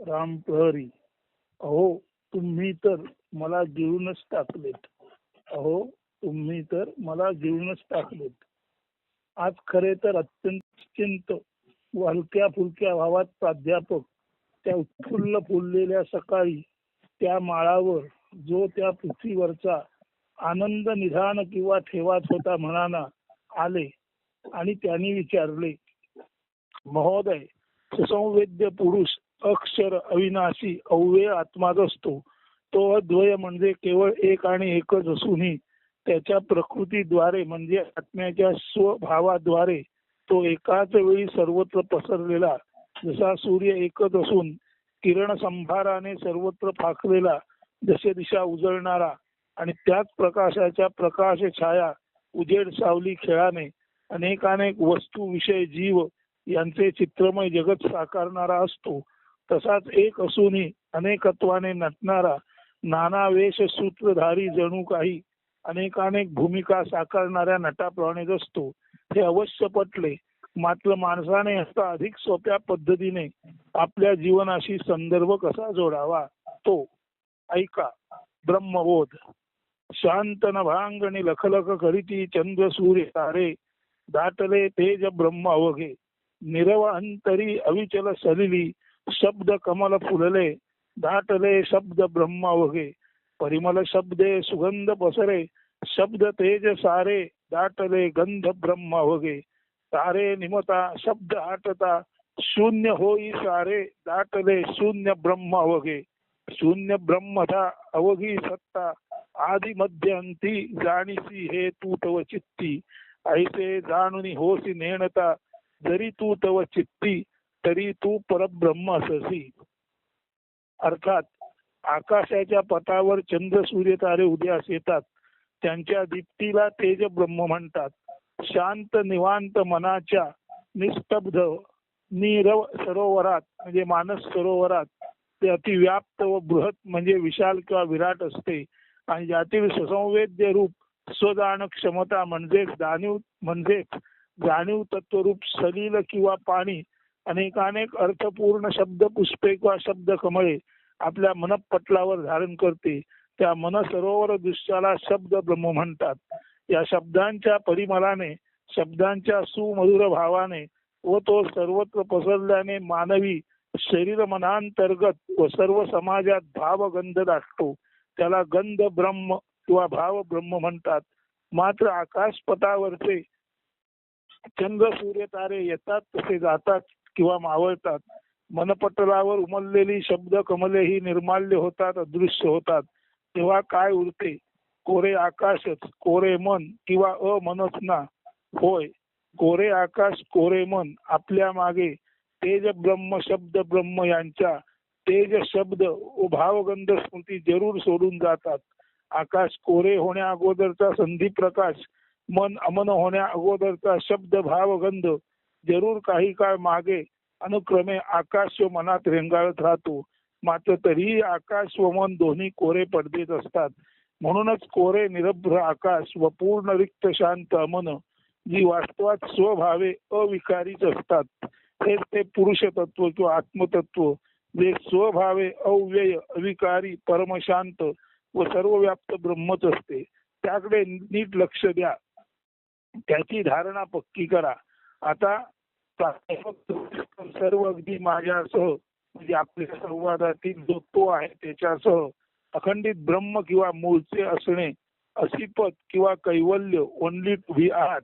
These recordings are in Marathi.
राम प्रहरी. अहो तुम्ही तर मला गिळूनच टाकलेत. अहो तुम्ही तर मला गिळूनच टाकलेत. आज खरे तर अत्यंत हलक्या फुलक्या भावात प्राध्यापक त्या उत्फुल्ल फुललेल्या सकाळी त्या माळावर जो त्या पृथ्वीवरचा आनंद निधान किंवा ठेवाच होता म्हणाना आले आणि त्यांनी विचारले महोदय सुसंवेद्य पुरुष अक्षर अविनाशी अव्यय आत्माच असतो तो अद्वय म्हणजे केवळ एक आणि एकच असूनही त्याच्या प्रकृतीद्वारे म्हणजे आत्म्याच्या स्वभावाद्वारे तो एकाच वेळी सर्वत्र पसरलेला. जसा सूर्य एकच असून किरण संभाराने सर्वत्र फाकलेला जसे दिशा उजळणारा आणि त्याच प्रकाशाच्या प्रकाश छाया उजेड सावली खेळाने अनेकानेक वस्तू विषय जीव यांचे चित्रमय जगत साकारणारा असतो. तसाच एक असूनही अनेकत्वाने नटणारा नाना वेश सूत्रधारी जणू काही अनेकानेक भूमिका साकारणाऱ्या नटाप्रमाणेच असतो. हे अवश्य पटले. मात्र माणसाने याचा अधिक सोप्या पद्धतीने आपल्या जीवनाशी संदर्भ कसा जोडावा? तो ऐका. ब्रह्मबोध. शांत नभांग आणि लखलख करीती चंद्र सूर्य तारे. दाटले तेज ब्रह्म अवघे. निरवांतरी अविचल सलिली. शब्द कमल फुलले दाटले शब्द ब्रह्मा वगे. परिमल शब्दे सुगंध पसरे शब्द तेज सारे दाटले गंध ब्रह्मा वगे. तारे निमता शब्द आटता शून्य होई सारे दाटले शून्य ब्रह्म वगे. शून्य ब्रह्मथा अवघी सत्ता आदि मध्य अंती जाणीसी हे तू तव चित्ती ऐसे जाणुनी होसी नेणता जरी तू तव चित्ती तरी तू परब्रह्म अससी अर्थात आकाशाच्या पटावर चंद्र सूर्य तारे उदयास येतात. त्यांच्या दीप्तीला तेज ब्रह्म म्हणतात. शांत निवांत मनाच्या निस्तब्ध नीरव सरोवरात म्हणजे मानस सरोवरात ते अतिव्याप्त व बृहत म्हणजे विशाल किंवा विराट असते. आणि ज्यातील ससंवेद्य रूप स्वदान क्षमता म्हणजेच जाणीव म्हणजेच जाणीव तत्वरूप सलील किंवा पाणी अनेकानेक अर्थपूर्ण शब्द पुष्पे किंवा शब्द कमळे आपल्या मनपटलावर धारण करते. त्या मनसरोवर दृश्याला शब्द ब्रह्म म्हणतात. या शब्दांच्या परिमलाने शब्दांच्या सुमधुर भावाने व तो सर्वत्र पसरल्याने मानवी शरीर मनांतर्गत व सर्व समाजात भावगंध दाटतो. त्याला गंध ब्रह्म किंवा भाव ब्रह्म म्हणतात. मात्र आकाशपटावरचे चंद्र सूर्य तारे येतात तसे जातात. किंवा मावळतात. मनपटलावर उमललेली शब्द कमले ही निर्माल्य होतात अदृश्य होतात. तेव्हा काय उरते? कोरे आकाशच कोरे मन किंवा अमनच ना होय कोरे आकाश कोरे मन आपल्या मागे. तेज ब्रह्म शब्द ब्रह्म यांच्या. तेज शब्द व भावगंध स्मृती जरूर सोडून जातात. आकाश कोरे होण्या अगोदरचा संधी प्रकाश मन अमन होण्या अगोदरचा शब्द भावगंध. जरूर काही काळ मागे अनुक्रमे आकाश व मनात रेंगाळत राहतो. मात्र तरीही आकाश व मन दोन्ही कोरे पडदेत असतात. म्हणूनच कोरे निरभ्र आकाश व पूर्ण रिक्त शांत मन जी वास्तवात स्वभावे अविकारीच असतात. हेच ते पुरुष तत्व किंवा आत्मतत्व जे स्वभावे अव्यय अविकारी परमशांत व सर्वव्याप्त ब्रह्मच असते. त्याकडे नीट लक्ष द्या. त्याची धारणा पक्की करा. आता सर्व अगदी माझ्यासह म्हणजे आपल्या संवादातील जो तो आहे त्याच्यासह अखंडित ब्रह्म किंवा मूळचे असणे असिपत किंवा कैवल्य ओनली टू बी आहात.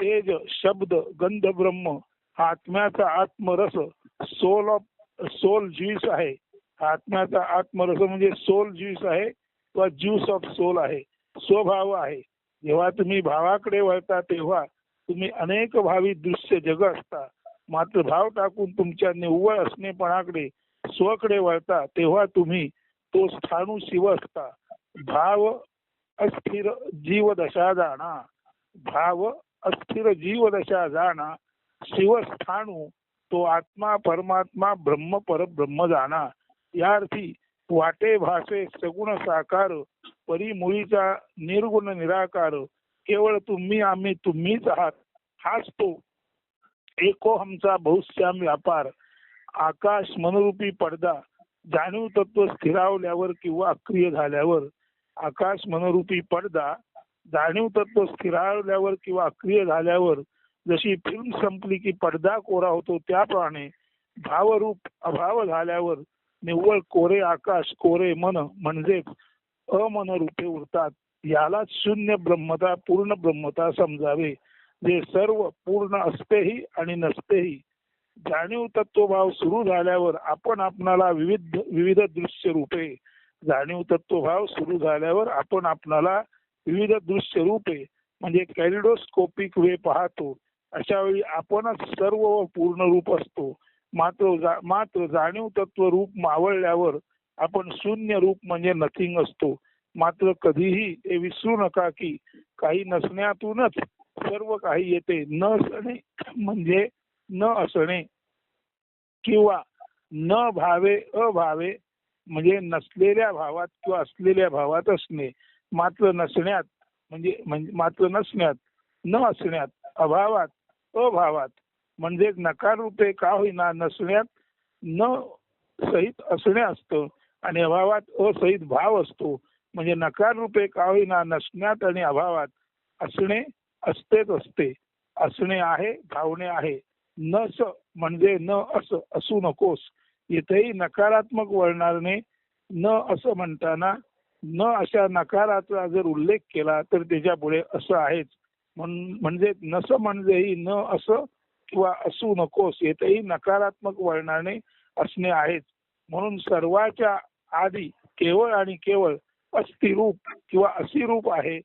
तेज शब्द गंध ब्रह्म आत्म्याचा आत्मरस सोल ऑफ सोल ज्यूस आहे. आत्म्याचा आत्मरस म्हणजे सोल ज्यूस आहे किंवा ज्यूस ऑफ सोल आहे. स्वभाव आहे. जेव्हा तुम्ही भावाकडे वळता तेव्हा तुम्ही अनेक भावी दृश्य जग असता. मात्र भाव टाकून तुमच्या निव्वळ असणेपणाकडे स्वकडे वळता तेव्हा तुम्ही तो स्थाणू शिव असता. भाव अस्थिर जीव दशा जाणा. भाव अस्थिर जीव दशा जाणा शिवस्थाणू तो आत्मा परमात्मा ब्रह्म परब्रह्म जाणा. या अर्थी वाटे भाषे सगुण साकार परिमुळीचा निर्गुण निराकार केवळ तुम्ही आम्ही तुम्हीच आहात. हाच तो एको हमचा बहुश्याम व्यापार. आकाश मनरूपी पडदा जाणीव तत्व स्थिरावल्यावर किंवा अक्रिय झाल्यावर. आकाश मनरूपी पडदा जाणीव तत्व स्थिरावल्यावर किंवा अक्रिय झाल्यावर. जशी फिल्म संपली की पडदा कोरा होतो त्याप्रमाणे भावरूप अभाव झाल्यावर निव्वळ कोरे आकाश कोरे मन म्हणजेच अमनरूपे उरतात. याला शून्य ब्रह्मता पूर्ण ब्रह्मता समजावे. जे सर्व पूर्ण असतेही आणि नसतेही जाणीव तत्वभाव सुरू झाल्यावर आपण आपणाला विविध विविध दृश्य रूपे जाणीव तत्वभाव सुरू झाल्यावर आपण आपणाला विविध दृश्य रूपे म्हणजे कॅरिडोस्कोपिक वे पाहतो. अशा वेळी आपणच सर्व व पूर्ण रूप असतो. मात्र जा- मात्र जाणीव तत्व रूप मावळल्यावर आपण शून्य रूप म्हणजे नथिंग असतो. मात्र कधीही हे विसरू नका की काही नसण्यातूनच सर्व काही येते. न असणे म्हणजे न असणे किंवा न भावे अभावे म्हणजे नसलेल्या भावात किंवा असलेल्या भावात असणे. मात्र नसण्यात म्हणजे म्हणजे मात्र नसण्यात न असण्यात अभावात अभावात म्हणजे नकार रूपे का होईना नसण्यात न सहित असणे असतं आणि अभावात असहित भाव असतो. म्हणजे नकार रूपे का होईना नसण्यात आणि अभावात असणे असतेच असते. असणे आहे धावणे आहे. नस म्हणजे न असं असू नकोस. इथेही नकारात्मक वळणारने न असं म्हणताना न अशा नकाराचा जर उल्लेख केला तर त्याच्या पुढे असं आहेच. म्हणजे नस म्हणजेही न असं किंवा असू नकोस. येथेही नकारात्मक वळणाने असणे आहेच. म्हणून सर्वाच्या आधी केवळ आणि केवळ अस्थिरूप किंवा असिरूप आहे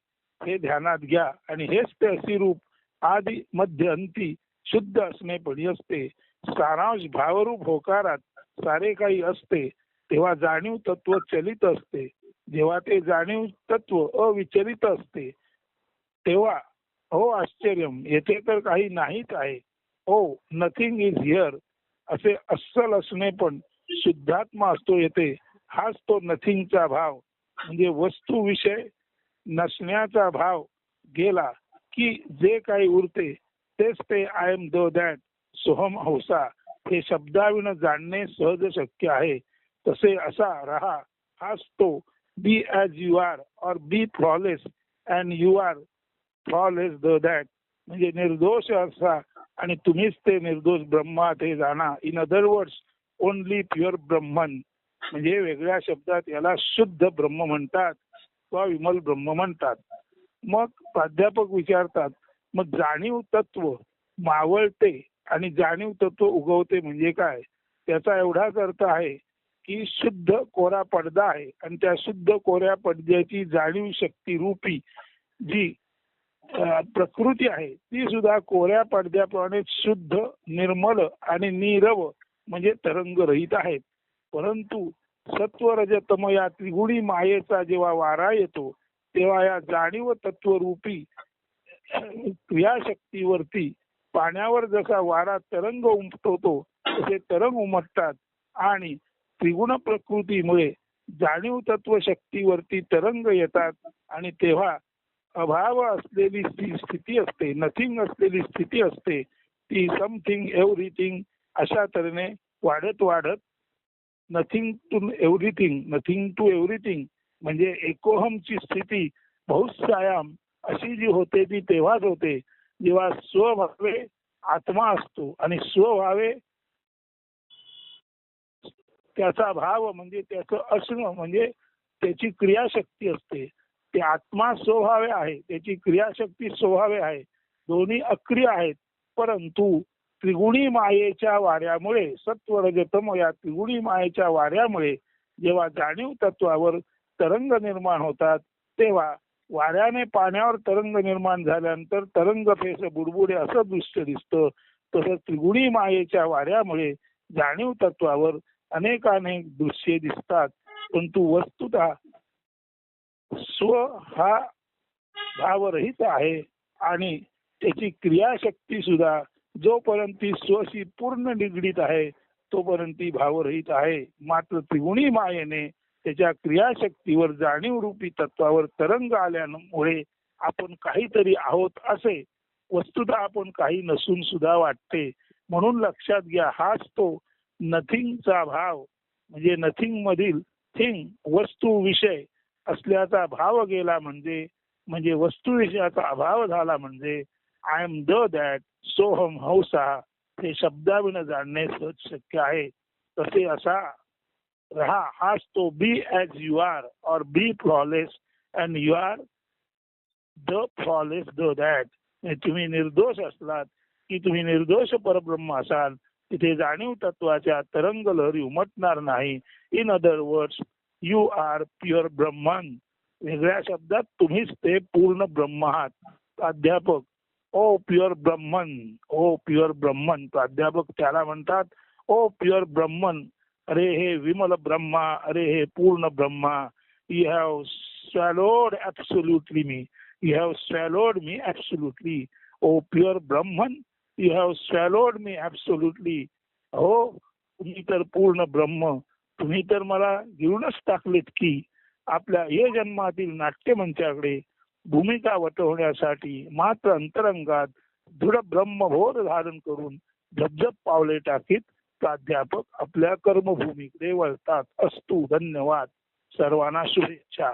हे ध्यानात घ्या. आणि हेच ते असिरूप आदी मध्य अंती शुद्ध असणे पडी असते. सारांश भावरूप होकारात सारे काही असते. तेव्हा जाणीव तत्व चलित असते. जेव्हा ते जाणीव तत्व अविचलित असते तेव्हा हो आश्चर्य येथे तर काही नाहीच आहे. हो नथिंग इज हिअर असे अस्सल असणे पण शुद्धात्मा असतो येथे. हाच तो नथिंगचा भाव. म्हणजे वस्तू विषय नसण्याचा भाव गेला की जे काही उरते तेच ते आय एम द दॅट सोहम हौसा. हे शब्दाविन जाणणे सहज शक्य आहे. तसे असा रहा हाच तो. बी as you are or be flawless and you are flawless the that म्हणजे निर्दोष असा आणि तुम्हीच ते निर्दोष ब्रह्मा ते जाणा in other words only pure Brahman. म्हणजे वेगळ्या शब्दात याला शुद्ध ब्रह्म म्हणतात किंवा विमल ब्रह्म म्हणतात. मग प्राध्यापक विचारतात मग जाणीव तत्व मावळते आणि जाणीव तत्व उगवते म्हणजे काय? त्याचा एवढाच अर्थ आहे की शुद्ध कोरा पडदा आहे आणि त्या शुद्ध कोऱ्या पडद्याची जाणीव शक्ती रूपी जी प्रकृती आहे ती सुद्धा कोऱ्या पडद्याप्रमाणे शुद्ध निर्मल आणि नीरव म्हणजे तरंगरहित आहेत. परंतु सत्व रजतम या त्रिगुणी मायेचा जेव्हा वारा येतो तेव्हा या जाणीव तत्वरूपी क्रियाशक्तीवरती पाण्यावर जसा वारा तरंग उमटवतो तसे तरंग उमटतात आणि त्रिगुण प्रकृतीमुळे जाणीव तत्व शक्तीवरती तरंग येतात आणि तेव्हा अभाव असलेली स्थिती असते नथिंग असलेली स्थिती असते ती समथिंग एव्हरीथिंग अशा तऱ्हेने वाढत वाढत nothing to everything nothing to everything म्हणजे एकोहमची स्थिती बहुसायाम अशी जी होते ती तेव्हाच होते. जेव्हा स्वभावे आत्मा असतो आणि स्वभावे त्याचा भाव म्हणजे त्याचं असणं म्हणजे त्याची क्रियाशक्ती असते. ते आत्मा स्वभावे आहे त्याची क्रियाशक्ती स्वभावे आहे. दोन्ही अक्रिय आहेत परंतु त्रिगुणी मायेच्या वाऱ्यामुळे सत्व रजतम या त्रिगुणी मायेच्या वाऱ्यामुळे जेव्हा जाणीव तत्वावर तरंग निर्माण होतात तेव्हा वाऱ्याने पाण्यावर तरंग निर्माण झाल्यानंतर तरंग फेस बुडबुडे असं दृश्य दिसतं. तसं त्रिगुणी मायेच्या वाऱ्यामुळे जाणीव तत्वावर अनेकानेक दृश्ये दिसतात. परंतु वस्तुतः स्व हा भावरहित आहे आणि त्याची क्रियाशक्ती सुद्धा जोपर्यंत ती स्वशी पूर्ण निगडीत आहे तोपर्यंत ती भावरहित आहे. मात्र त्रिगुणी मायेने त्याच्या क्रियाशक्तीवर जाणीव रूपी तत्वावर तरंग आल्यामुळे आपण काहीतरी आहोत असे वस्तुतः आपण काही नसून सुद्धा वाटते. म्हणून लक्षात घ्या हाच तो नथिंगचा भाव म्हणजे नथिंग मधील थिंग वस्तू विषय असल्याचा भाव गेला म्हणजे म्हणजे वस्तू विषयाचा अभाव झाला म्हणजे आय एम द दॅट सोहम हौसा हे शब्दाविन जाणणे सहज शक्य आहे. तसे असा रहा. हाच तो बी as you are or be flawless and you are the flawless the that तुम्ही निर्दोष असलात की तुम्ही निर्दोष परब्रह्म असाल तिथे जाणीव तत्वाच्या तरंग लहरी उमटणार नाही. In other words you are pure Brahman. वेगळ्या शब्दात तुम्हीच ते पूर्ण ब्रह्म आहात. प्राध्यापक ओ प्युअर ब्रह्मन ओ प्युअर ब्रह्मन प्राध्यापक त्याला म्हणतात ओ प्युअर ब्रह्मन अरे हे विमल ब्रह्मा अरे हे पूर्ण Brahma you have swallowed absolutely me you have swallowed me absolutely O pure Brahman you have swallowed me absolutely हो तुम्ही तर पूर्ण ब्रह्म तुम्ही तर मला घेऊनच टाकलेत की आपल्या हे जन्मातील नाट्यमंचाकडे भूमिका वटवण्यासाठी मात्र अंतरंगात दृढ ब्रह्मभोर धारण करून झपझप पावले टाकीत प्राध्यापक आपल्या कर्मभूमीकडे वळतात. असतू धन्यवाद. सर्वांना शुभेच्छा.